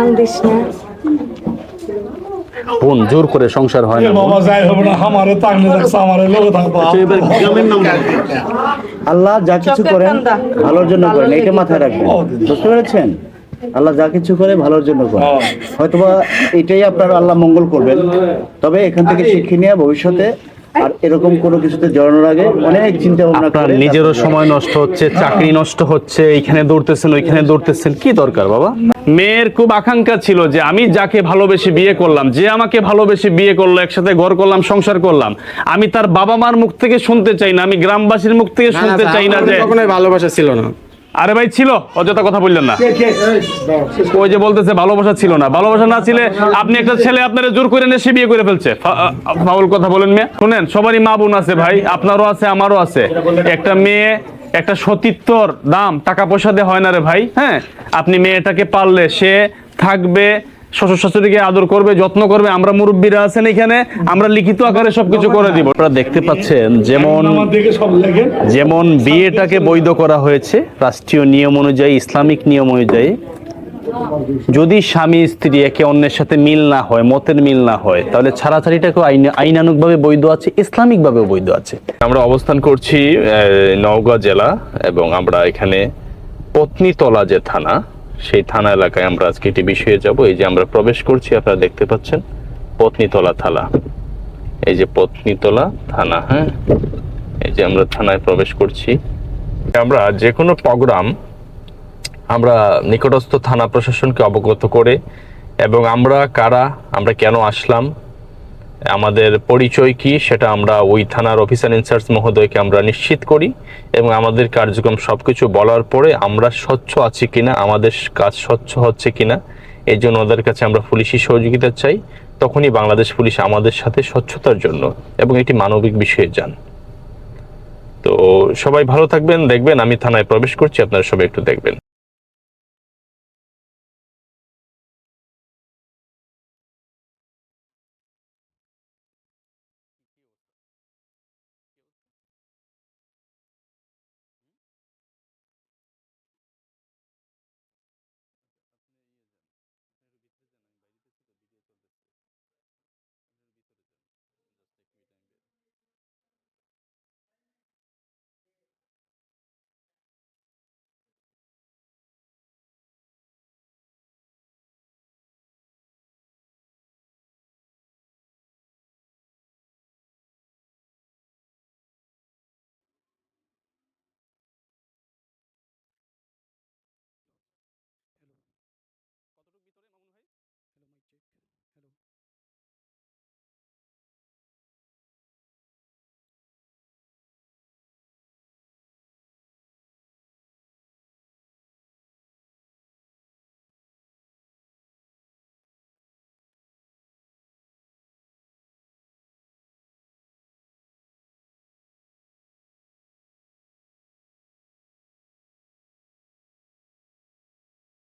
না বোন জোর করে সংসার হয় না বাবা যাই হবে না আমারে তাকলে দেখছে আমারে লোকে থাকব। এবার গ্রামের নাম আল্লাহ যা কিছু করেন ভালোর জন্য করেন। এটা মাথায় রাখবেন। বুঝতে পেরেছেন? আল্লাহ যা কিছু করে ভালোর জন্য করেন। হয়তোবা এটাই আপনার আল্লাহ মঙ্গল করবেন। তবে এখান থেকে শিক্ষা নিয়ে ভবিষ্যতে আর এরকম কোনো কিছুতে জড়ানোর আগে অনেক চিন্তা ভাবনা আপনার করে নিজেরও সময় নষ্ট হচ্ছে চাকরি নষ্ট হচ্ছে এইখানে দৌড়তেছেন ওইখানে দৌড়তেছেন কি দরকার বাবা? মেয়ের খুব আকাঙ্ক্ষা ছিল যে আমি যাকে ভালোবেসে বিয়ে করলাম যে আমাকে ভালোবেসে বিয়ে করল একসাথে ঘর করলাম সংসার করলাম আমি তার বাবা মার মুখ থেকে শুনতে চাই না আমি গ্রামবাসীর মুখ থেকে শুনতে চাই না যে কখনোই ভালোবাসা ছিল না। আরে ভাই ছিল অযথা কথা বললেন না। ওই যে বলতেছে ভালোবাসা ছিল না। ভালোবাসা না ছিলে আপনি একটা ছেলে আপনার জোর করে নে সে বিয়ে করে ফেলছে। ফাউল কথা বলেন মেয়ে। শুনেন সবারই মা বোন আছে ভাই আপনারও আছে আমারও আছে। একটা মেয়ে একটা সতীত্বর দাম টাকা পয়সা দিয়ে হয় না রে ভাই হ্যাঁ? আপনি মেয়েটাকে পারলে সে থাকবে শ্বশুর শাশুড়িকে আদর করবে যত্ন করবে। আমরা মুরব্বীরা আছেন এখানে আমরা লিখিত আকারে সবকিছু করে দিব। আপনারা দেখতে পাচ্ছেন যেমন আমার দিকে সব লেগে যেমন বিয়েটাকে বৈধ করা হয়েছে রাষ্ট্রীয় নিয়ম অনুযায়ী ইসলামিক নিয়ম অনুযায়ী। যদি স্বামী স্ত্রী একে অন্যের সাথে মিল না হয় মতের মিল না হয় তাহলে ছাড়াছাড়িটাকেও আইন আইনানুগভাবে বৈধ আছে ইসলামিকভাবেও বৈধ আছে। আমরা অবস্থান করছি আহ, নওগাঁ জেলা এবং আমরা এখানে পত্নীতলা যে থানা সেই থানা এলাকায় আমরা আজকে একটি বিষয়ে যাব। এই যে আমরা প্রবেশ করছি, আপনারা দেখতে পাচ্ছেন, পত্নীতলা থালা। এই যে পত্নীতলা থানা হ্যাঁ? এই যে আমরা থানায় প্রবেশ করছি। আমরা যে কোনো প্রোগ্রাম, আমরা নিকটস্থ থানা প্রশাসনকে অবগত করে এবং আমরা কারা, আমরা কেন আসলাম আমাদের পরিচয় কি সেটা আমরা ওই থানার অফিসার ইনচার্জ মহোদয়কে আমরা নিশ্চিত করি এবং আমাদের কার্যক্রম সবকিছু বলার পরে আমরা স্বচ্ছ আছি কিনা, আমাদের কাজ স্বচ্ছ হচ্ছে কিনা এই জন্য ওদের কাছে আমরা পুলিশি সহযোগিতা চাই। তখনই বাংলাদেশ পুলিশ আমাদের সাথে স্বচ্ছতার জন্য এবং এটি মানবিক বিষয়ে যান। তো সবাই ভালো থাকবেন, দেখবেন, আমি থানায় প্রবেশ করছি, আপনারা সবাই একটু দেখবেন।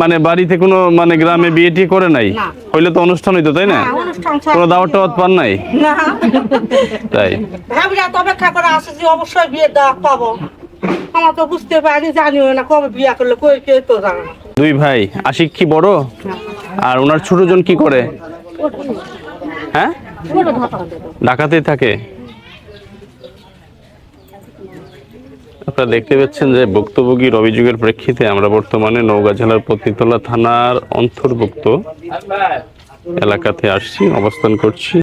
মানে বাড়িতে কোনো মানে গ্রামে বিয়ে টিয়ে করে নাই? হইলে তো অনুষ্ঠান হইতো তাই না? কোনো দাওয়াত টাওয়াত পান নাই? না। তাই। ভাবিরা তো অপেক্ষা করে আসে যে অবশ্যই বিয়ে দেওয়া পাবো। আমার তো বুঝতে পারি জানিও না কবে বিয়ে করলে কই কে তো জানে দুই ভাই আশিক কি বড়? আর ওনার ছোট জন কি করে? হ্যাঁ? ঢাকাতেই থাকে? আপনারা দেখতে পাচ্ছেন যে ভুক্তভোগীর অভিযোগের প্রেক্ষিতে আমরা বর্তমানে নওগাঁ জেলার পতিতলা থানার অন্তর্ভুক্ত এলাকাতে আসছি, অবস্থান করছি।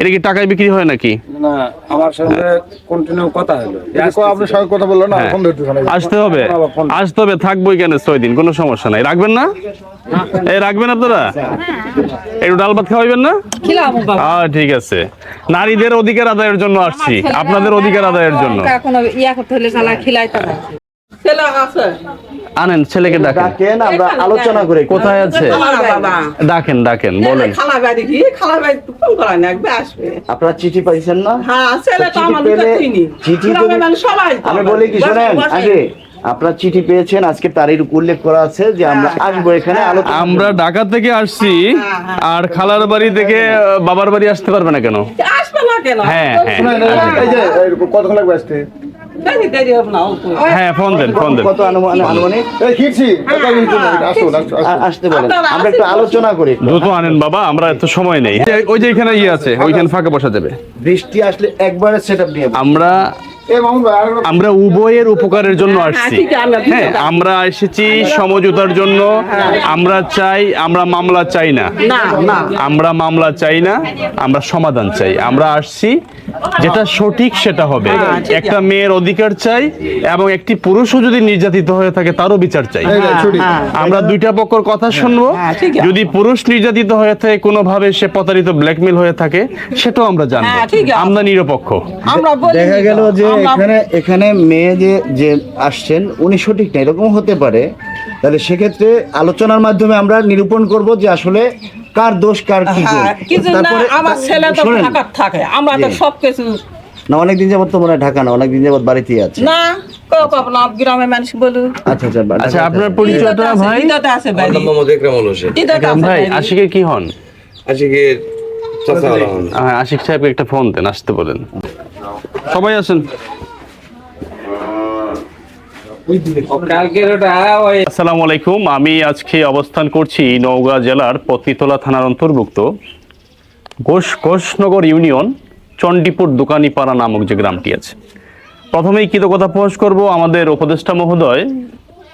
এটা কি টাকায় বিক্রি হয় নাকি? না আমার সাথে কন্টিনিউ কথা হলো। আপনার সঙ্গে কথা বলল না হ্যাঁ। ফোন না আসতে হবে। আসতে হবে থাকবোই কেন ছয় দিন? কোনো সমস্যা নাই। রাখবেন না? এই রাখবেন আপনারা? একটু ডাল ভাত খাওয়াইবেন না? হ্যাঁ ঠিক আছে। নারীদের অধিকার আদায়ের জন্য আসছি। আপনাদের অধিকার আদায়ের জন্য। ইয়া করতে হলে আছে। আনেন ছেলেকে ডাকেন। ডাকেন আমরা আলোচনা করে কোথায় আছে? ডাকেন ডাকেন বলেন। খালা বাড়ি গিয়ে খালা বাড়ি ফোন করা না একবার আসবে। আপনারা চিঠি পাইছেন না? হ্যাঁ ছেলে তো আমার চিনি। চিঠি যদি- মানুষ সবাই আমি বলি কি শোনেন আগে আপনার চিঠি পেয়েছেন আজকে তারিখ উল্লেখ করা আছে যে আমরা আসব এখানে আমরা ঢাকা থেকে আসছি আর খালার বাড়ি থেকে বাবার বাড়ি আসতে পারবে না কেন? আসবে না কেন? হ্যাঁ, হ্যাঁ। কতক্ষণ লাগবে আসতে? দেরি দেরি হবে না অল্প হ্যাঁ ফোন দেন ফোন দেন কত আনুমান- আনুমানিক আসতে বলেন। আমরা একটু আলোচনা করি। দ্রুত আনেন বাবা আমরা এত সময় নেই। যে- ওই যে এখানে ইয়ে আছে ওইখানে ফাঁকা বসা যাবে। বৃষ্টি আসলে একবারে সেটআপ নিয়ে আমরা আমরা উভয়ের উপকারের জন্য আসছি। আমরা হ্যাঁ আমরা এসেছি সমঝোতার জন্য। আমরা চাই আমরা মামলা চাই না। না না। আমরা মামলা চাই না আমরা সমাধান চাই। আমরা আসছি যেটা সঠিক সেটা হবে। একটা মেয়ের অধিকার চাই এবং একটি পুরুষও যদি নির্যাতিত হয়ে থাকে তারও বিচার চাই। আমরা দুইটা পক্ষর কথা শুনব। হ্যাঁ। যদি পুরুষ নির্যাতিত হয়ে থাকে কোনোভাবে সে প্রতারিত ব্ল্যাকমেল হয়ে থাকে সেটাও আমরা জানব। হ্যাঁ, আমরা নিরপেক্ষ। দেখা গেল যে এখানে এখানে মেয়ে যে যে আসছেন উনি সঠিক না এরকম হতে পারে। তাহলে সেক্ষেত্রে আলোচনার মাধ্যমে আমরা নিরূপণ করব যে আসলে কার দোষ কার কি। হ্যাঁ, তারপরে আমার ছেলে তো থাকে আমরা তো সব কিছু না অনেকদিন যাবত তো মনে ঢাকা না অনেকদিন যাবত বাড়িতেই আছে। না মানুষ বলু আচ্ছা আচ্ছা আচ্ছা আপনার পরিচয়টা ভাই? আছে মোহাম্মদ হোসেন। ভাই আশিকের কি হন? আশিকের চাচা হন হ্যাঁ আশিক সাহেবকে একটা ফোন দেন আসতে বলেন। সবাই কালকের আসসালামু আলাইকুম, আমি আজকে অবস্থান করছি নওগাঁ জেলার পত্নীতলা থানার অন্তর্ভুক্ত ঘোষ ঘোষনগর ইউনিয়ন চণ্ডীপুর দোকানিপাড়া নামক যে গ্রামটি আছে। প্রথমেই কৃতজ্ঞতা প্রকাশ করব আমাদের উপদেষ্টা মহোদয়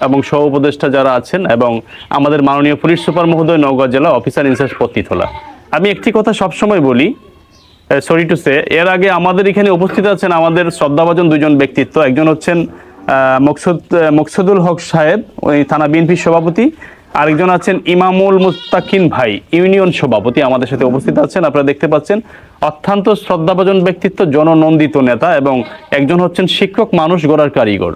এবং সহ উপদেষ্টা যারা আছেন এবং আমাদের মাননীয় পুলিশ সুপার মহোদয় নওগাঁ জেলা অফিসার ইনচার্জ পত্নীতলা আমি একটি কথা সবসময় বলি সরি টু সে এর আগে আমাদের এখানে উপস্থিত আছেন আমাদের শ্রদ্ধাভাজন দুজন ব্যক্তিত্ব। একজন হচ্ছেন মকসুদ মকসুদুল হক সাহেব, ওই থানা বিএনপির সভাপতি। আরেকজন আছেন ইমামুল মুস্তাকিন ভাই, ইউনিয়ন সভাপতি আমাদের সাথে উপস্থিত আছেন, আপনারা দেখতে পাচ্ছেন। অত্যন্ত শ্রদ্ধাভাজন ব্যক্তিত্ব, জননন্দিত নেতা এবং একজন হচ্ছেন শিক্ষক মানুষ গড়ার কারিগর।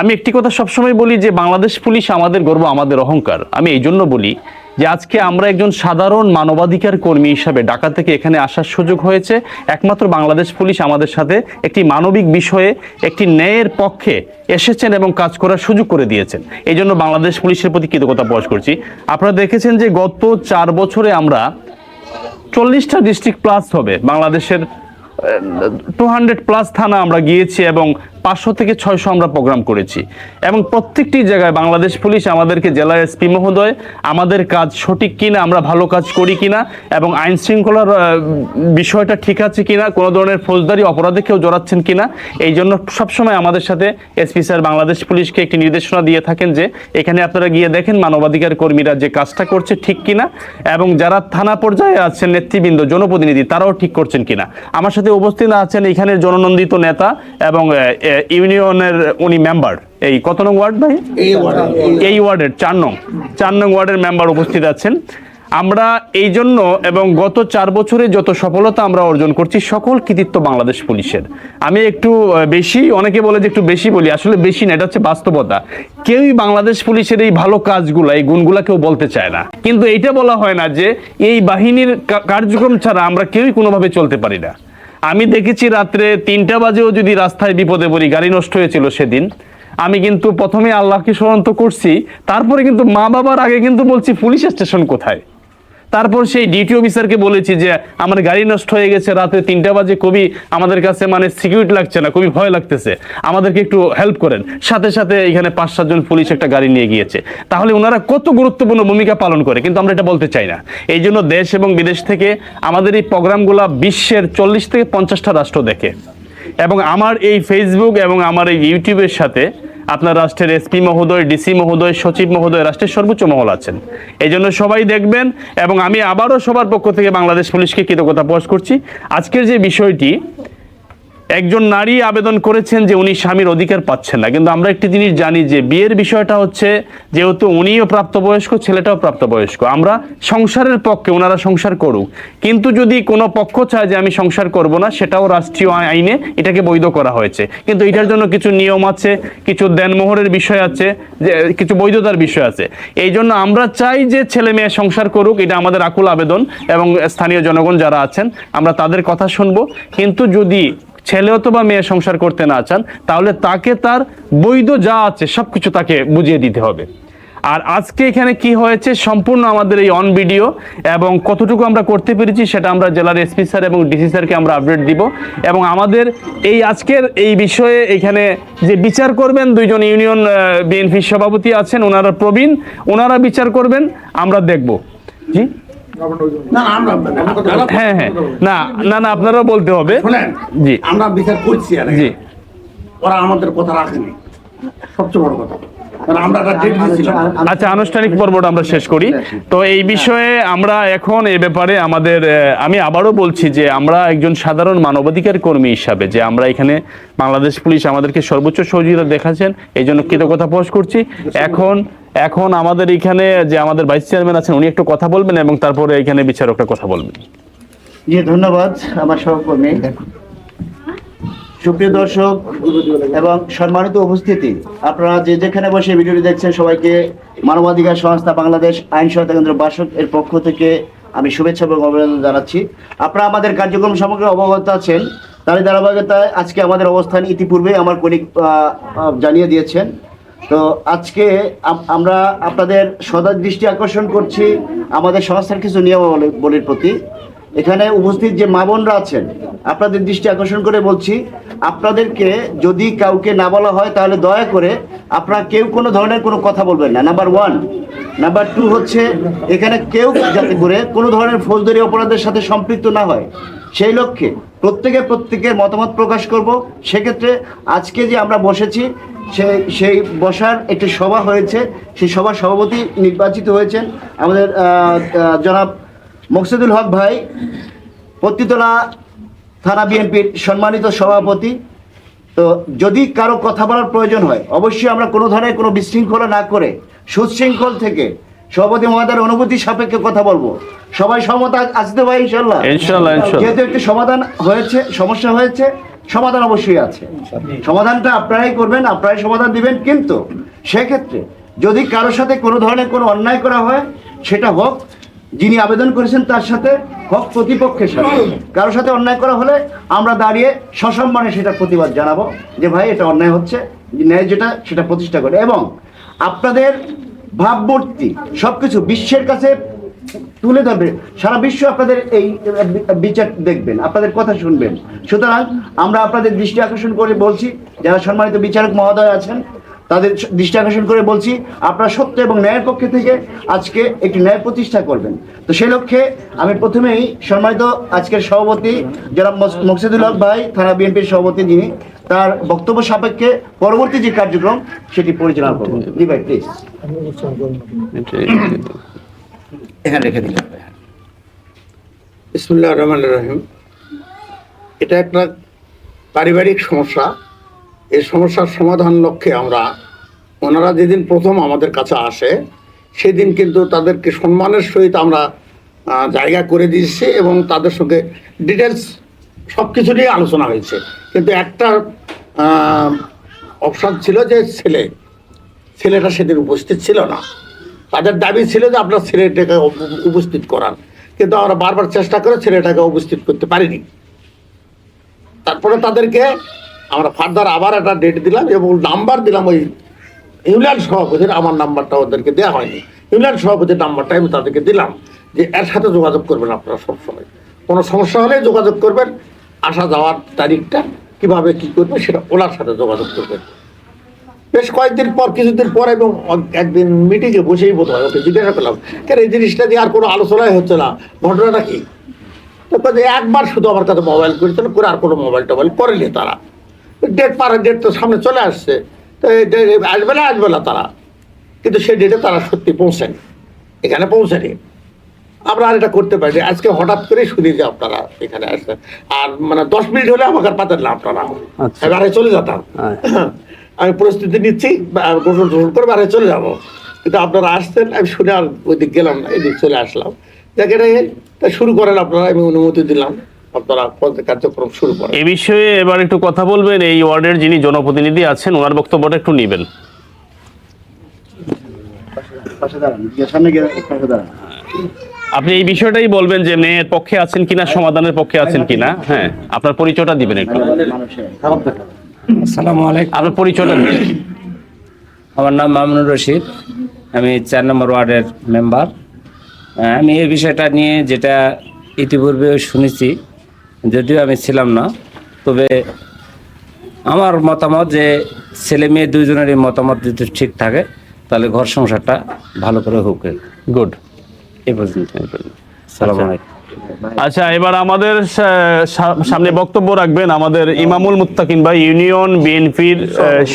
আমি একটি কথা সবসময় বলি যে, বাংলাদেশ পুলিশ আমাদের গর্ব, আমাদের অহংকার। আমি এই জন্য বলি যে আজকে আমরা একজন সাধারণ মানবাধিকার কর্মী হিসাবে ঢাকা থেকে এখানে আসার সুযোগ হয়েছে। একমাত্র বাংলাদেশ পুলিশ আমাদের সাথে একটি মানবিক বিষয়ে একটি ন্যায়ের পক্ষে এসেছেন এবং কাজ করার সুযোগ করে দিয়েছেন। এই জন্য বাংলাদেশ পুলিশের প্রতি কৃতজ্ঞতা প্রকাশ করছি। আপনারা দেখেছেন যে গত চার বছরে আমরা চল্লিশটা ডিস্ট্রিক্ট প্লাস হবে। বাংলাদেশের টু হান্ড্রেড প্লাস থানা আমরা গিয়েছি এবং পাঁচশো থেকে ছয়শো আমরা প্রোগ্রাম করেছি। এবং প্রত্যেকটি জায়গায় বাংলাদেশ পুলিশ আমাদেরকে জেলা এসপি মহোদয়, আমাদের কাজ সঠিক কিনা, আমরা ভালো কাজ করি কিনা, এবং আইন শৃঙ্খলার বিষয়টা ঠিক আছে কিনা, কোনো ধরনের ফৌজদারি অপরাধে কেউ জড়াচ্ছেন কিনা, এই জন্য সবসময় আমাদের সাথে এসপি স্যার বাংলাদেশ পুলিশকে একটি নির্দেশনা দিয়ে থাকেন যে, এখানে আপনারা গিয়ে দেখেন মানবাধিকার কর্মীরা যে কাজটা করছে ঠিক কিনা, এবং যারা থানা পর্যায়ে আছেন, নেতৃবৃন্দ, জনপ্রতিনিধি, তারাও ঠিক করছেন কিনা। আমার সাথে উপস্থিত আছেন এখানের জননন্দিত নেতা এবং ইউনিয়নের উনি মেম্বার এই কত নং ওয়ার্ড ভাই? এই ওয়ার্ডের। চার নং। চার নং ওয়ার্ডের মেম্বার উপস্থিত আছেন। আমরা এই জন্য এবং গত চার বছরে যত সফলতা আমরা অর্জন করছি সকল কৃতিত্ব বাংলাদেশ পুলিশের। আমি একটু বেশি অনেকে বলে যে একটু বেশি বলি আসলে বেশি না এটা হচ্ছে বাস্তবতা। কেউই বাংলাদেশ পুলিশের এই ভালো কাজগুলো এই গুণগুলা কেউ বলতে চায় না। কিন্তু এইটা বলা হয় না যে এই বাহিনীর কার্যক্রম ছাড়া আমরা কেউই কোনোভাবে চলতে পারি না। আমি দেখেছি রাত্রে তিনটা বাজেও যদি রাস্তায় বিপদে পড়ি, গাড়ি নষ্ট হয়েছিল সেদিন। আমি কিন্তু প্রথমে আল্লাহকে স্মরণ তো করছি, তারপরে কিন্তু মা বাবার আগে কিন্তু বলছি, পুলিশ স্টেশন কোথায়? তারপর সেই ডিটি অফিসারকে বলেছি যে, আমার গাড়ি নষ্ট হয়ে গেছে, রাতে তিনটা বাজে, কবি আমাদের কাছে মানে সিকিউরিটি লাগছে না খুবই ভয় লাগতেছে। আমাদেরকে একটু হেল্প করেন। সাথে সাথে এখানে পাঁচ সাতজন পুলিশ একটা গাড়ি নিয়ে গিয়েছে। তাহলে ওনারা কত গুরুত্বপূর্ণ ভূমিকা পালন করে, কিন্তু আমরা এটা বলতে চাই না। এই জন্য দেশ এবং বিদেশ থেকে আমাদের এই প্রোগ্রামগুলো বিশ্বের চল্লিশ থেকে পঞ্চাশটা রাষ্ট্র দেখে। এবং আমার এই ফেসবুক এবং আমার এই ইউটিউবের সাথে আপনার রাষ্ট্রের এসপি মহোদয়, ডিসি মহোদয়, সচিব মহোদয়, রাষ্ট্রের সর্বোচ্চ মহল আছেন। এই জন্য সবাই দেখবেন এবং আমি আবারও সবার পক্ষ থেকে বাংলাদেশ পুলিশকে কৃতজ্ঞতা প্রকাশ করছি। আজকের যে বিষয়টি একজন নারী আবেদন করেছেন যে উনি স্বামীর অধিকার পাচ্ছেন না। কিন্তু আমরা একটি জিনিস জানি যে বিয়ের বিষয়টা হচ্ছে যেহেতু উনিও প্রাপ্তবয়স্ক, ছেলেটাও প্রাপ্তবয়স্ক। আমরা সংসারের পক্ষে ওনারা সংসার করুক। কিন্তু যদি কোনো পক্ষ চায় যে আমি সংসার করব না, সেটাও রাষ্ট্রীয় আইনে এটাকে বৈধ করা হয়েছে। কিন্তু এটার জন্য কিছু নিয়ম আছে, কিছু দেনমোহরের বিষয় আছে, যে, কিছু বৈধতার বিষয় আছে। এই জন্য আমরা চাই যে ছেলে মেয়ে সংসার করুক, এটা আমাদের আকুল আবেদন এবং স্থানীয় জনগণ যারা আছেন, আমরা তাদের কথা শুনব। কিন্তু যদি ছেলে অথবা মেয়ে সংসার করতে না চান, তাহলে তাকে তার বৈধ যা আছে সব কিছু তাকে বুঝিয়ে দিতে হবে। আর আজকে এখানে কি হয়েছে, সম্পূর্ণ আমাদের এই অন ভিডিও এবং কতটুকু আমরা করতে পেরেছি সেটা আমরা জেলার এসপি স্যার এবং ডিসি স্যারকে আমরা আপডেট দিব। এবং আমাদের এই আজকের এই বিষয়ে এখানে যে বিচার করবেন, দুইজন ইউনিয়ন বিএনপি সভাপতি আছেন, ওনারা প্রবীণ, ওনারা বিচার করবেন, আমরা দেখব। জি? হ্যাঁ হ্যাঁ। না না না আপনারা বলতে হবে। শোনেন জি। আমরা বিচার করছি আর জি। ওরা আমাদের কথা রাখেনি। সবচেয়ে বড় কথা। আচ্ছা আনুষ্ঠানিক পর্বটা আমরা শেষ করি। তো এই বিষয়ে আমরা এখন এ ব্যাপারে আমাদের আমি আবারও বলছি যে আমরা একজন সাধারণ মানবাধিকার কর্মী হিসাবে যে আমরা এখানে বাংলাদেশ পুলিশ আমাদেরকে সর্বোচ্চ সহযোগিতা দেখাচ্ছেন এই জন্য কৃতজ্ঞতা প্রকাশ করছি। এখন এখন আমাদের এখানে যে আমাদের ভাইস চেয়ারম্যান আছেন উনি একটু কথা বলবেন এবং তারপরে এখানে বিচারকরা কথা বলবেন। জি ধন্যবাদ আমার সহকর্মী। সুপ্রিয় দর্শক এবং সম্মানিত উপস্থিতি, আপনারা যে যেখানে বসে ভিডিওটি দেখছেন সবাইকে মানবাধিকার সংস্থা বাংলাদেশ আইন সহায়তা কেন্দ্র বাসক এর পক্ষ থেকে আমি শুভেচ্ছা এবং অভিনন্দন জানাচ্ছি। আপনারা আমাদের কার্যক্রম সম্পর্কে অবগত আছেন, তারই ধারাবাহিকতায় আজকে আমাদের অবস্থান ইতিপূর্বে আমার কলিগ জানিয়ে দিয়েছেন। তো আজকে আমরা আপনাদের সদা দৃষ্টি আকর্ষণ করছি আমাদের সংস্থার কিছু নিয়মাবলীর প্রতি। এখানে উপস্থিত যে মা বোনরা আছেন, আপনাদের দৃষ্টি আকর্ষণ করে বলছি, আপনাদেরকে যদি কাউকে না বলা হয় তাহলে দয়া করে আপনারা কেউ কোনো ধরনের কোনো কথা বলবেন না। নাম্বার ওয়ান নাম্বার টু হচ্ছে, এখানে কেউ যাতে করে কোনো ধরনের ফৌজদারি অপরাধের সাথে সম্পৃক্ত না হয়, সেই লক্ষ্যে প্রত্যেকে প্রত্যেকের মতামত প্রকাশ করব। সেক্ষেত্রে আজকে যে আমরা বসেছি সেই সেই বসার একটি সভা হয়েছে, সেই সভার সভাপতি নির্বাচিত হয়েছেন। আমাদের জনাব মকসুদুল হক ভাই পত্তিতলা থানা বিএনপির সম্মানিত সভাপতি। তো যদি কারও কথা বলার প্রয়োজন হয় অবশ্যই আমরা কোনো ধরনের কোনো বিশৃঙ্খলা না করে সুশৃঙ্খল থেকে সভাপতি মহোদয়ের অনুভূতি সাপেক্ষে কথা বলব। সবাই সহমত আ- আছে তো ভাই ইনশাল্লাহ যেহেতু একটি সমাধান হয়েছে সমস্যা হয়েছে সমাধান অবশ্যই আছে। সমাধানটা আপনারাই করবেন আপনারাই সমাধান দিবেন কিন্তু সেক্ষেত্রে যদি কারোর সাথে কোনো ধরনের কোনো অন্যায় করা হয় সেটা হোক যিনি আবেদন করেছেন তার সাথে হক প্রতিপক্ষের সাথে। কারোর সাথে অন্যায় করা হলে আমরা দাঁড়িয়ে সসম্মানে সেটা প্রতিবাদ জানাব যে ভাই এটা অন্যায় হচ্ছে ন্যায় যেটা সেটা প্রতিষ্ঠা করে। এবং আপনাদের ভাবমূর্তি সবকিছু বিশ্বের কাছে তুলে ধরবে। সারা বিশ্ব আপনাদের এই বিচার দেখবেন আপনাদের কথা শুনবেন। সুতরাং আমরা আপনাদের দৃষ্টি আকর্ষণ করে বলছি যারা সম্মানিত বিচারক মহোদয় আছেন তাদের দৃষ্টি আকর্ষণ করে বলছি আপনারা সত্য এবং ন্যায়ের পক্ষে থেকে আজকে একটি ন্যায় প্রতিষ্ঠা করবেন। তো সেই লক্ষ্যে আমি প্রথমেই সম্মানিত আজকের সভাপতি যারা মকসিদুল হক ভাই থানা বিএনপির সভাপতি যিনি তার বক্তব্য সাপেক্ষে পরবর্তী যে কার্যক্রম সেটি পরিচালনা করব জি ভাই প্লিজ এখানে রেখে দিলাম। ইসমুল্লাহ রহমান রহিম। এটা একটা পারিবারিক সমস্যা। এই সমস্যার সমাধান লক্ষ্যে আমরা ওনারা যেদিন প্রথম আমাদের কাছে আসে, সেদিন কিন্তু তাদেরকে সম্মানের সহিত আমরা জায়গা করে দিয়েছি এবং তাদের সঙ্গে ডিটেলস সব কিছু নিয়ে আলোচনা হয়েছে। কিন্তু একটা অপশান ছিল যে ছেলে, ছেলেটা সেদিন উপস্থিত ছিল না। তাদের দাবি ছিল যে আপনার ছেলেটাকে উপস্থিত করান। কিন্তু আমরা বারবার চেষ্টা করে ছেলেটাকে উপস্থিত করতে পারিনি। তারপরে তাদেরকে আমরা ফার্দার আবার একটা ডেট দিলাম এবং নাম্বার দিলাম ওই ইউনিয়ন সভাপতির, আমার নাম্বারটা ওদেরকে দেওয়া হয়নি। ইউনিয়ন সভাপতির নাম্বারটা আমি তাদেরকে দিলাম যে এর সাথে যোগাযোগ করবেন আপনারা সবসময়। কোনো সমস্যা হলে যোগাযোগ করবেন, আসা যাওয়ার তারিখটা, কীভাবে কি করবে সেটা ওনার সাথে যোগাযোগ করবেন। বেশ কয়েকদিন পর, কিছুদিন পর এবং একদিন মিটিংয়ে বসেই বোধ হয় ওকে জিজ্ঞাসা করলাম, কেন এই জিনিসটা দিয়ে আর কোনো আলোচনাই হচ্ছে না? ঘটনাটা কি? একবার শুধু আমার কাছে মোবাইল করেছিল, করে আর কোনো মোবাইল টোবাইল করেনি তারা। ডেট পার ডেট তো সামনে চলে আসছে। তো আসবে না আসবে না তারা। কিন্তু সেই ডেটে তারা সত্যি পৌঁছেনি। এখানে পৌঁছেনি। আমরা আর এটা করতে পারি আজকে হঠাৎ করে শুনি যে আপনারা এখানে আসছেন। আর মানে দশ মিনিট হলে আমাকে আর পাতেন না আপনারা। আচ্ছা। বাড়ি চলে যেতাম। আমি প্রস্তুতি নিচ্ছি গোসল টোসল করে বাড়ি চলে যাব। কিন্তু আপনারা আসছেন আমি শুনে আর ওই দিক গেলাম না এদিক চলে আসলাম। যেখানে তা শুরু করেন আপনারা আমি অনুমতি দিলাম। আপনারা কার্যক্রম শুরু করেন। এ বিষয়ে এবার একটু কথা বলবেন। এই ওয়ার্ডের যিনি জনপ্রতিনিধি আছেন ওনার বক্তব্যটা একটু নেবেন। আপনি এই বিষয়টাই বলবেন যে মেয়ের পক্ষে আছেন কিনা সমাধানের পক্ষে আছেন কিনা? হ্যাঁ আপনার পরিচয়টা দিবেন একটু। আসসালামু আলাইকুম। আপনার পরিচয়টা দিবেন। আমার নাম মামুনুর রশিদ। আমি চার নম্বর ওয়ার্ডের মেম্বার। আমি এই বিষয়টা নিয়ে যেটা ইতিপূর্বে শুনেছি যদিও আমি ছিলাম না তবে আমার মতামত যে ছেলে মেয়ে দুজনেরই মতামত যদি ঠিক থাকে তাহলে ঘর সংসারটা ভালো করে হোক। গুড এই পর্যন্ত সালাম আলাইকুম। আচ্ছা এবার আমাদের সামনে বক্তব্য রাখবেন আমাদের ইমামুল মুত্তাকিন ভাই ইউনিয়ন বিএনপির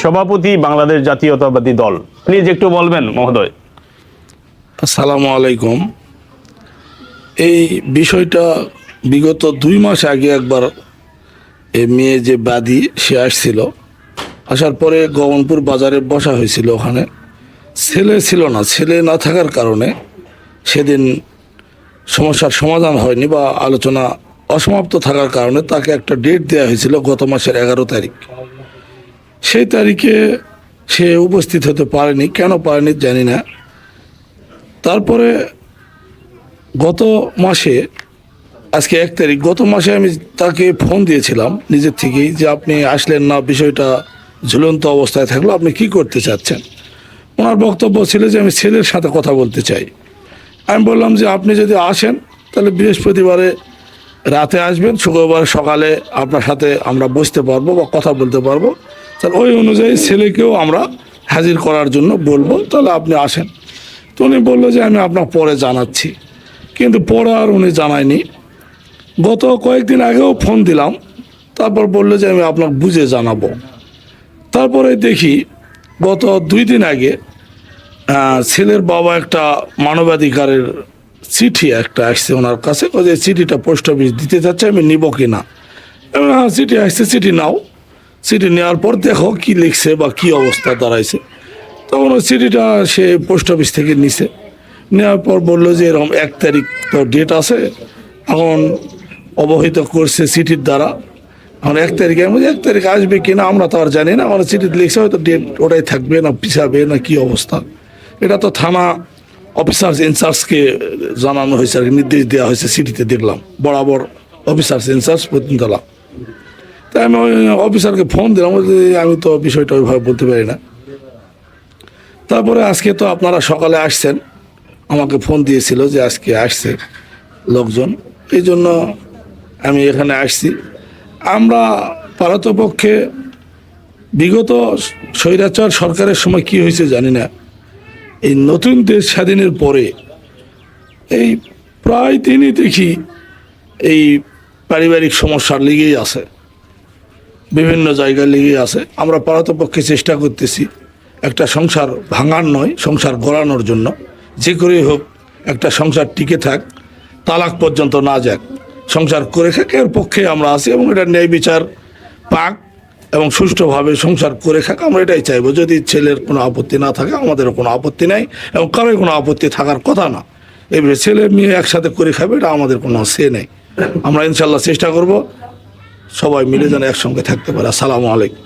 সভাপতি বাংলাদেশ জাতীয়তাবাদী দল। প্লিজ একটু বলবেন মহোদয়। আসসালামু আলাইকুম। এই বিষয়টা বিগত দুই মাস আগে একবার এ মেয়ে যে বাদী, সে আসছিল। আসার পরে গগনপুর বাজারে বসা হয়েছিল ওখানে। ছেলে ছিল না, ছেলে না থাকার কারণে সেদিন সমস্যার সমাধান হয়নি বা আলোচনা অসমাপ্ত থাকার কারণে তাকে একটা ডেট দেওয়া হয়েছিল গত মাসের এগারো তারিখ। সেই তারিখে সে উপস্থিত হতে পারেনি। কেন পারেনি জানি না। তারপরে গত মাসে আজকে এক তারিখ। গত মাসে আমি তাকে ফোন দিয়েছিলাম নিজের থেকেই যে আপনি আসলেন না, বিষয়টা ঝুলন্ত অবস্থায় থাকল, আপনি কি করতে চাচ্ছেন? ওনার বক্তব্য ছিল যে আমি ছেলের সাথে কথা বলতে চাই। আমি বললাম যে আপনি যদি আসেন, তাহলে বৃহস্পতিবারে রাতে আসবেন, শুক্রবার সকালে আপনার সাথে আমরা বসতে পারব বা কথা বলতে পারব। তাহলে ওই অনুযায়ী ছেলেকেও আমরা হাজির করার জন্য বলব, তাহলে আপনি আসেন। তো উনি বলল যে আমি আপনার পরে জানাচ্ছি। কিন্তু পরে আর উনি জানায়নি। গত কয়েকদিন আগেও ফোন দিলাম, তারপর বলল যে আমি আপনাকে বুঝে জানাব। তারপরে দেখি গত দুই দিন আগে ছেলের বাবা একটা মানবাধিকারের চিঠি, একটা আসছে ওনার কাছে যে চিঠিটা পোস্ট অফিস দিতে চাচ্ছে আমি নিব কি না হ্যাঁ চিঠি আসছে, চিঠি নাও। চিঠি নেওয়ার পর দেখো কি লিখছে বা কি অবস্থা দাঁড়াইছে। তখন ওই চিঠিটা সে পোস্ট অফিস থেকে নিছে। নেওয়ার পর বলল যে এরকম এক তারিখ তো ডেট আছে, এখন অবহিত করছে চিঠির দ্বারা। এখন এক তারিখে আমি এক তারিখ আসবে কিনা আমরা তো আর জানি না। আমার চিঠিতে লিখছে হয়তো ডেট ওটাই থাকবে না পিছাবে না কি অবস্থা? এটা তো থানা অফিসার ইনচার্জকে জানানো হয়েছে আর কি, নির্দেশ দেওয়া হয়েছে চিঠিতে দেখলাম। বরাবর অফিসার ইনচার্জ প্রতিনিতলা তাই আমি ওই অফিসারকে ফোন দিলাম আমি তো বিষয়টা ওইভাবে বলতে পারি না। তারপরে আজকে তো আপনারা সকালে আসছেন আমাকে ফোন দিয়েছিল যে আজকে আসছে লোকজন। এই জন্য আমি এখানে আসছি। আমরা পারতপক্ষে বিগত স্বৈরাচার সরকারের সময় কি হয়েছে জানি না। এই নতুন দেশ স্বাধীনের পরে এই প্রায় তিনি দেখি এই পারিবারিক সমস্যার লেগেই আছে। বিভিন্ন জায়গায় লেগেই আছে। আমরা পারতপক্ষে চেষ্টা করতেছি একটা সংসার ভাঙার নয়, সংসার গড়ানোর জন্য। যে করেই হোক একটা সংসার টিকে থাক, তালাক পর্যন্ত না যাক। সংসার করে থাকে এর পক্ষে আমরা আছি এবং এটা ন্যায় বিচার পাক এবং সুষ্ঠুভাবে সংসার করে থাকা আমরা এটাই চাইব। যদি ছেলের কোনো আপত্তি না থাকে, আমাদেরও কোনো আপত্তি নাই এবং কারোর কোনো আপত্তি থাকার কথা না। এবারে ছেলে মেয়ে একসাথে করে খাবে, এটা আমাদের কোনো সে নেই। আমরা ইনশাল্লাহ চেষ্টা করব সবাই মিলে যেন একসঙ্গে থাকতে পারে। আসসালামু আলাইকুম।